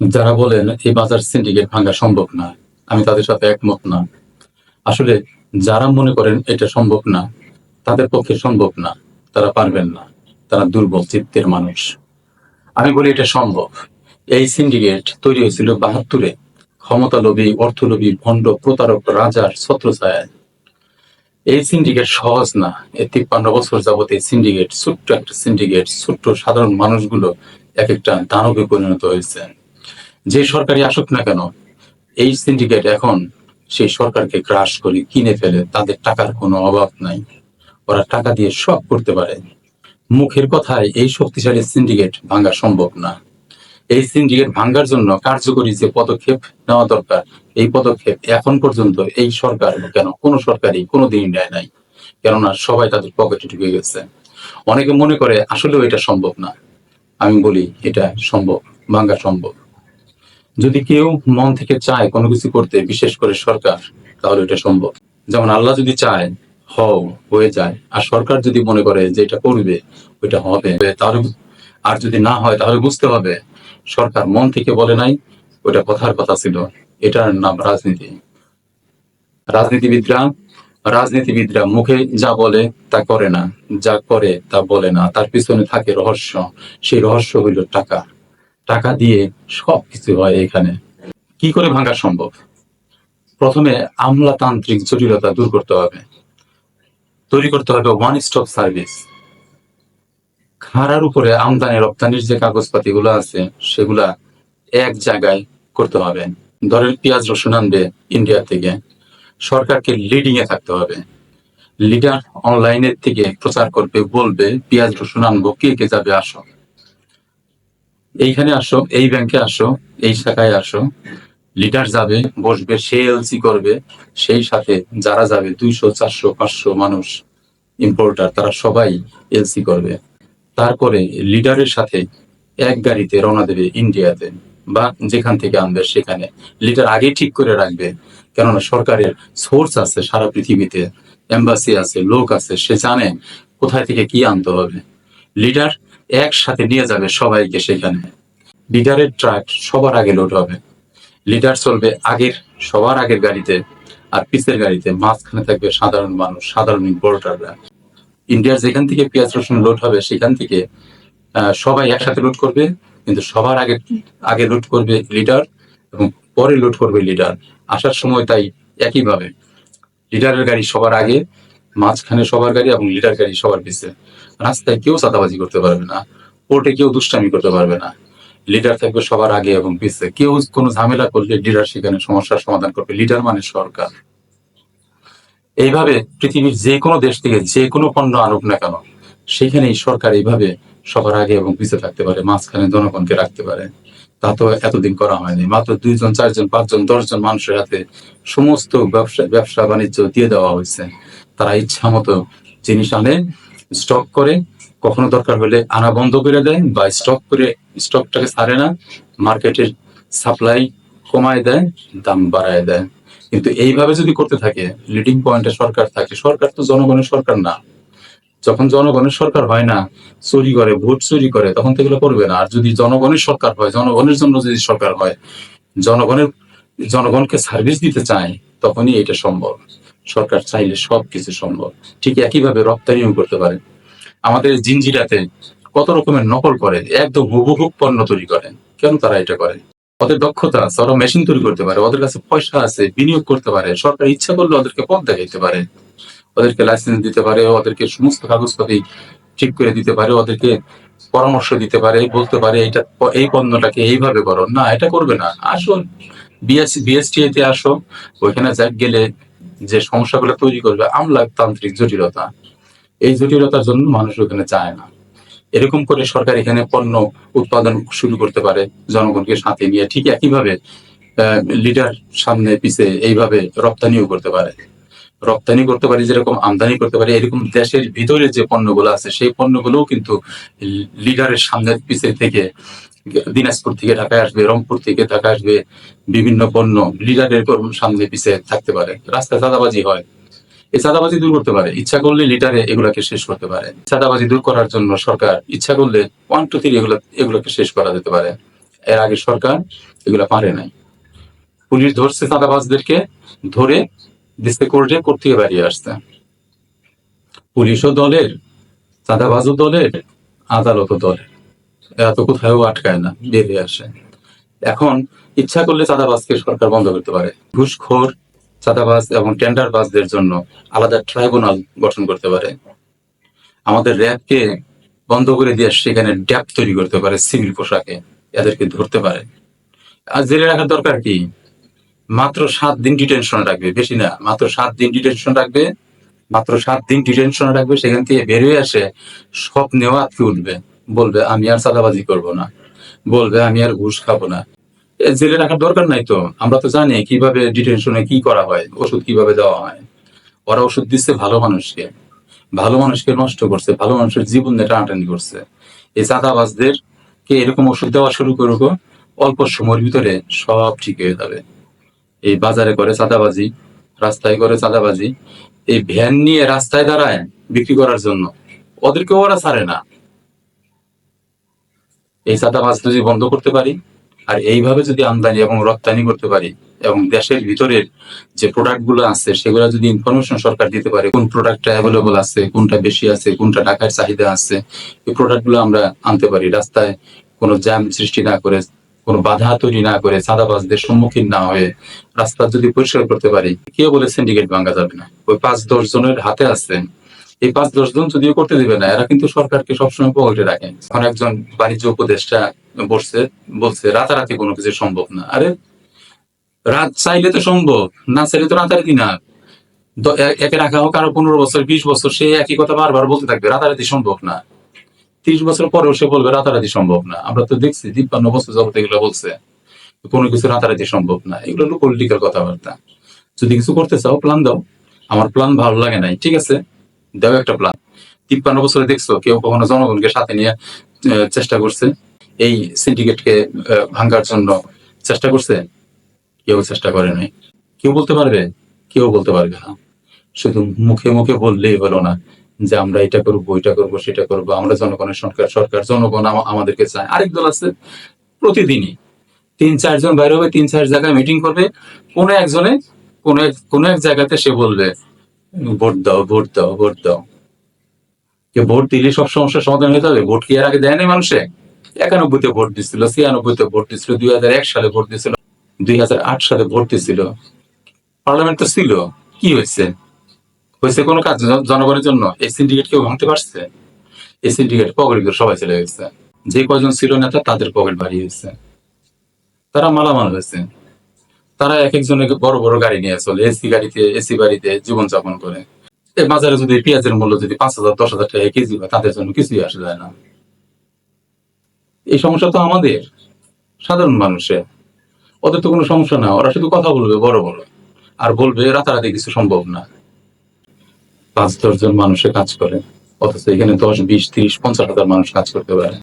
যারা বলেন এই বাজার সিন্ডিকেট ভাঙা সম্ভব না, আমি তাদের সাথে একমত না। আসলে যারা মনে করেন এটা সম্ভব না, তাদের পক্ষে সম্ভব না, তারা পারবেন না। তারা দুর্বল, চিত্তের মানুষ। আমি বলি এটা সম্ভব। এই সিন্ডিকেট তৈরি হয়েছিল বাহাত্তরে। ক্ষমতালোভী, অর্থলোভী, ভণ্ড, প্রতারক, রাজার, ছত্রছায়ায়। এই সিন্ডিকেট সহজ না। এই তিপ্পান্ন বছর যাবত এই সিন্ডিকেট ছোট্ট একটা সিন্ডিকেট ছোট্ট সাধারণ মানুষগুলো এক একটা দানবে পরিণত হয়েছে যে সরকারি আসুক না কেন, এই সিন্ডিকেট এখন সেই সরকারকে গ্রাস করে, কিনে ফেলে, তাদের টাকার কোনো অভাব নাই। ওরা টাকা দিয়ে সব করতে পারে। মুখের কথায়, এই শক্তিশালী সিন্ডিকেট ভাঙা সম্ভব না। এই সিন্ডিকেট ভাঙ্গার জন্য কার্যকরী যে পদক্ষেপ নেওয়া দরকার, এই পদক্ষেপ এখন পর্যন্ত এই সরকার কেন, কোন সরকারই কোনোদিন নেয় নাই। কেননা সবাই তাদের পকেটে ঢুকে গেছে। অনেকে মনে করে, আসলেও এটা সম্ভব না। আমি বলি, এটা সম্ভব ভাঙ্গা সম্ভব। যদি কেউ মন থেকে চায় কোনো কিছু করতে, বিশেষ করে সরকার, তাহলে এটা সম্ভব। যেমন আল্লাহ যদি চায়, হও, হয়ে যায়। আর সরকার যদি মনে করে যে এটা করবে, ওইটা হবে। তাহলে আর যদি না হয়, তাহলে বুঝতে হবে, সরকার মন থেকে বলে নাই ওটা কথার কথা ছিল। এটার নাম রাজনীতি। রাজনীতিবিদরা রাজনীতিবিদরা মুখে যা বলে, তা করে না। যা করে, তা বলে না। তার পিছনে থাকে রহস্য। সেই রহস্য হইল টাকা। টাকা দিয়ে সব কিছু হয় এখানে। কি করে ভাঙা সম্ভব? প্রথমে আমলাতান্ত্রিক জটিলতা দূর করতে হবে। তৈরি করতে হবে ওয়ান স্টপ সার্ভিস খাড়ার উপরে আমদানি রপ্তানির যে কাগজপাতি গুলো আছে, সেগুলা এক জায়গায় করতে হবে। ধরেন পেঁয়াজ, রসুন আনবে ইন্ডিয়া থেকে। সরকারকে লিডিং এ থাকতে হবে। লিডার অনলাইনের থেকে প্রচার করবে, বলবে, পেঁয়াজ, রসুন আনব, কে কে যাবে আসো। এইখানে আসো, এই ব্যাংকে আসো, এই শাখায় আসো। লিডার যাবে, বসবে, সে এলসি করবে, সেই সাথে যারা যাবে, দুইশো, চারশো, পাঁচশো মানুষ ইম্পোর্টার তারা সবাই এলসি করবে। তারপরে লিডারের সাথে এক গাড়িতে রওনা দেবে ইন্ডিয়াতে বা যেখান থেকে আনবে সেখানে। লিডার আগে ঠিক করে রাখবে, কেননা সরকারের সোর্স আছে সারা পৃথিবীতে এম্বাসি আছে, লোক আছে, সে জানে কোথায় থেকে কি আনতে হবে। লিডার একসাথে নিয়ে যাবে সবাইকে সেখানে। লিডারের ট্রাক সবার আগে লোড হবে। লিডার চলবে আগের, সবার আগের গাড়িতে আর পিসের গাড়িতে। মাঝখানে থাকবে সাধারণ মানুষ, সাধারণ ইম্পোর্টাররা ইন্ডিয়ার যেখান থেকে পেঁয়াজ রসুন লোড হবে, সেখান থেকে সবাই একসাথে লোড করবে, কিন্তু সবার আগে আগে লোড করবে লিডার এবং পরে লোড করবে লিডার আসার সময় তাই একইভাবে। লিডারের গাড়ি সবার আগে মাঝখানে সবার গাড়ি এবং লিডার গাড়ি সবার পিছে। রাস্তায় কেউ চাঁদাবাজি করতে পারবে না কোর্টে কেউ দুষ্টামি করতে পারবে না। লিডার থাকবে সবার আগে এবং পিছে। কেউ কোনো ঝামেলা করলে লিডার সেখানে সমস্যার সমাধান করবে। লিডার মানে সরকার। এইভাবে পৃথিবীর যে কোনো দেশ থেকে যে কোনো পণ্য আনুক না কেন, সেখানেই সরকার এইভাবে সবার আগে এবং পিছিয়ে থাকতে পারে, মাঝখানে জনগণকে রাখতে পারে। তা তো এতদিন করা হয়নি। মাত্র দুইজন, চারজন, পাঁচজন, দশজন মানুষের হাতে সমস্ত ব্যবসা ব্যবসা বাণিজ্য দিয়ে দেওয়া হয়েছে। তারা ইচ্ছা মতো জিনিস আনে স্টক করে। কখনো দরকার হলে আনা বন্ধ করে দেয় বা স্টক করে স্টকটাকে ছাড়ে না। মার্কেটের সাপ্লাই কমায় দেয়, দাম বাড়ায় দেয়। কিন্তু এইভাবে যদি করতে থাকে লিডিং পয়েন্টে সরকার থাকে, সরকার তো জনগণের সরকার না। যখন জনগণের সরকার হয় না, চুরি করে, ভোট চুরি করে, তখন তো এগুলো করবে না। আর যদি জনগণের সরকার হয়, জনগণের জন্য যদি সরকার হয়, জনগণের, জনগণকে সার্ভিস দিতে চায়, তখনই এটা সম্ভব। সরকার চাইলে সবকিছু সম্ভব। ঠিক একইভাবে রপ্তানিও করতে পারে আমাদের জিনজিরাতে কত রকমের নকল করে, একদম হুবহু পণ্য তৈরি করে কেন তারা এটা করে? ওদের দক্ষতা আছে, ওরা মেশিন তৈরি করতে পারে, ওদের কাছে পয়সা আছে, বিনিয়োগ করতে পারে, সরকার ইচ্ছা করলে ওদেরকে পথ দেখাইতে পারে। ওদেরকে লাইসেন্স দিতে পারে, ওদেরকে সমস্ত কাগজপাতি ঠিক করে দিতে পারে, ওদেরকে পরামর্শ দিতে পারে, বলতে পারে এটা এই পণ্যটাকে এইভাবে করো। না, এটা করবে না। আসুন বিএসসি বিএসটিআই তে আসো ওইখানে যাক গেলে যে সমস্যাগুলো তৈরি করবে আমলাতান্ত্রিক জটিলতা, এই জটিলতার জন্য মানুষ ওখানে চায় না। এরকম করে সরকার এখানে পণ্য উৎপাদন শুরু করতে পারে, জনগণকে সাথে নিয়ে ঠিক একইভাবে লিডার সামনে পিছে এইভাবে রপ্তানিও করতে পারে। রপ্তানি করতে পারি, যেরকম আমদানি করতে পারি, এরকম দেশের ভিতরে যে পণ্যগুলো আছে, সেই পণ্যগুলোও কিন্তু লিডারের সামনে পিছে থেকে দিনাজপুর থেকে ঢাকায় আসবে, রংপুর থেকে ঢাকা আসবে, বিভিন্ন পণ্য লিডারের সামনে পিছে থাকতে পারে। রাস্তায় চাঁদাবাজি হয়। এই চাঁদাবাজি দূর করতে পারে। ইচ্ছা করলে লিটারে এগুলাকে শেষ করতে পারে। চাঁদাবাজি দূর করার জন্য সরকার ইচ্ছা করলে ওয়ান টু থ্রি এগুলো, এগুলোকে শেষ করা যেতে পারে। এর আগে সরকার এগুলো পারে নাই। পুলিশ ধরছে চাঁদাবাজদেরকে, ধরে দিচ্ছে কোর্টে কোর্ট থেকে বেরিয়ে আসছে। পুলিশও দলের, চাঁদাবাজও দলের, আদালতও দলের। এরা তো কোথাও আটকায় না, বেরিয়ে আসে। এখন ইচ্ছা করলে চাঁদাবাজকে সরকার বন্ধ করতে পারে। ঘুষখোর, চাঁদাবাজ এবং টেন্ডারবাজদের জন্য আলাদা ট্রাইব্যুনাল গঠন করতে পারে। আমাদের র্যাবকে বন্ধ করে দিয়ে সেখানে ড্যাপ তৈরি করতে পারে সিভিল পোশাকে, এদেরকে ধরতে পারে। আর জেলে রাখার দরকার কি? মাত্র সাত দিন ডিটেনশন রাখবে, বেশি না, মাত্র সাত দিন ডিটেনশন রাখবে, মাত্র সাত দিন ডিটেনশন রাখবে, সেখান থেকে বেরিয়ে আসে সব নেওয়া আটকে উঠবে। বলবে, আমি আর চাঁদাবাজি করব না। বলবে, আমি আর ঘুষ খাব না। জেলে রাখার দরকার নাই তো। আমরা তো জানি কীভাবে ডিটেনশনে কি করা হয়, ওষুধ কীভাবে দেওয়া হয়। ওরা ওষুধ দিচ্ছে ভালো মানুষকে। ভালো মানুষকে নষ্ট করছে, ভালো মানুষের জীবন নিয়ে টানাটানি করছে। এই চাঁদাবাজদের কে এরকম ওষুধ দেওয়া শুরু করুক, অল্প সময়ের ভিতরে সব ঠিক হয়ে যাবে। এই বাজারে করে চাঁদাবাজি, রাস্তায় করে চাঁদাবাজি, এই ভ্যান নিয়ে রাস্তায় দাঁড়ায় বিক্রি করার জন্য। ওদেরকে ওরা ছাড়ে না। এই চাঁদাবাজ যদি বন্ধ করতে পারি, আর এইভাবে যদি আমদানি এবং রপ্তানি করতে পারি, এবং দেশের ভিতরের যে প্রোডাক্টগুলো আছে, সেগুলো যদি ইনফরমেশন সরকার দিতে পারে, কোন প্রোডাক্টটা অ্যাভেলেবল আছে, কোনটা বেশি আছে, কোনটা টাকার চাহিদা আছে, এই প্রোডাক্টগুলো আমরা আনতে পারি। রাস্তায় কোনো জ্যাম সৃষ্টি না করে, কোনো বাধা তৈরি না করে চাঁদাবাজদের সম্মুখীন না হয়ে রাস্তা যদি পরিষ্কার করতে পারি, কেউ বলে সিন্ডিকেট ভাঙা যাবে না। ওই পাঁচ দশ জনের হাতে আছে এই পাঁচ দশ জন যদিও করতে দিবে না, এরা কিন্তু সরকারকে সবসময় পকেটে রাখে। এখন একজন বাণিজ্য উপদেষ্টা বসছে, বলছে, রাতারাতি কোনো কিছু সম্ভব না। আরে, রাত চাইলে তো সম্ভব, না চাইলে তো রাতারাতি না। একে রাখা হোক, আরও পনেরো বছর, বিশ বছর, সে একই কথা বারবার বলতে থাকবে, রাতারাতি সম্ভব না। ত্রিশ বছর পরেও সে বলবে, রাতারাতি সম্ভব না। আমরা তো দেখছি, তিপ্পান্ন বছর যাবত এগুলো বলছে, কোনো কিছু রাতারাতি সম্ভব না। এগুলো হলো পলিটিক্যাল কথাবার্তা। যদি কিছু করতে চাও, প্ল্যান দাও। আমার প্ল্যান ভালো লাগে নাই, ঠিক আছে? দাও একটা প্ল্যান তিপ্পান্ন বছরে দেখছ, কেউ কখনো জনগণকে সাথে নিয়ে চেষ্টা করছে। এই সিন্ডিকেটকে ভাঙ্গার জন্য চেষ্টা করছে। কেউ চেষ্টা করে নাই। কেউ বলতে পারবে? কেউ বলতে পারবে না। শুধু মুখে মুখে বললেই হলো না যে আমরা এটা করব এটা করব, সেটা করব। আমরা জনগণের সরকার সরকার, জনগণ আমা- আমাদেরকে চায়। আরেক দল আছে প্রতিদিনই। তিন চারজন বাইরে হবে, তিন, চার জায়গায় মিটিং করবে। কোনো একজনে, কোনো এক কোনো এক জায়গাতে সে বলবে ভোট দাও ভোট দাও ভোট দাও। কে ভোট দিলে সব সমস্যার সমাধান হয়ে যাবে। ভোট কি এর আগে দেয় নাই মানুষে? একানব্বইতে ভোট দিছিল, ছিয়ানব্বইতে ভোট দিছিল, দুই হাজার এক সালে ভোট দিছিল, দুই হাজার আট সালে ভোট দিছিল। পার্লামেন্ট তো ছিল। কি হয়েছে? হয়েছে কোনো কাজ জনগণের জন্য? এই সিন্ডিকেট কেউ ভাঙতে পারছে? এই সিন্ডিকেট পকেট সবাই চলে গেছে। যে কজন ছিল নেতা, তাদের পকেট ভারী হয়েছে। তারা মালামাল হয়েছে। তারা এক একজনের বড় বড় গাড়ি নিয়ে চলে এসি গাড়িতে এসি বাড়িতে জীবনযাপন করে। বাজারে যদি পেঁয়াজের মূল্য যদি পাঁচ হাজার, দশ হাজার টাকা কেজি হয়, তাদের জন্য কিছুই আসে যায় না। এই সমস্যা তো আমাদের, সাধারণ মানুষের। ওদের তো কোনো সমস্যা না, ওরা শুধু কথা বলবে বড় বড়। আর বলবে, রাতারাতি কিছু সম্ভব না। পাঁচ, দশ জন মানুষে কাজ করে, অথচ এখানে দশ, বিশ, ত্রিশ, পঞ্চাশ হাজার মানুষ কাজ করতে পারে।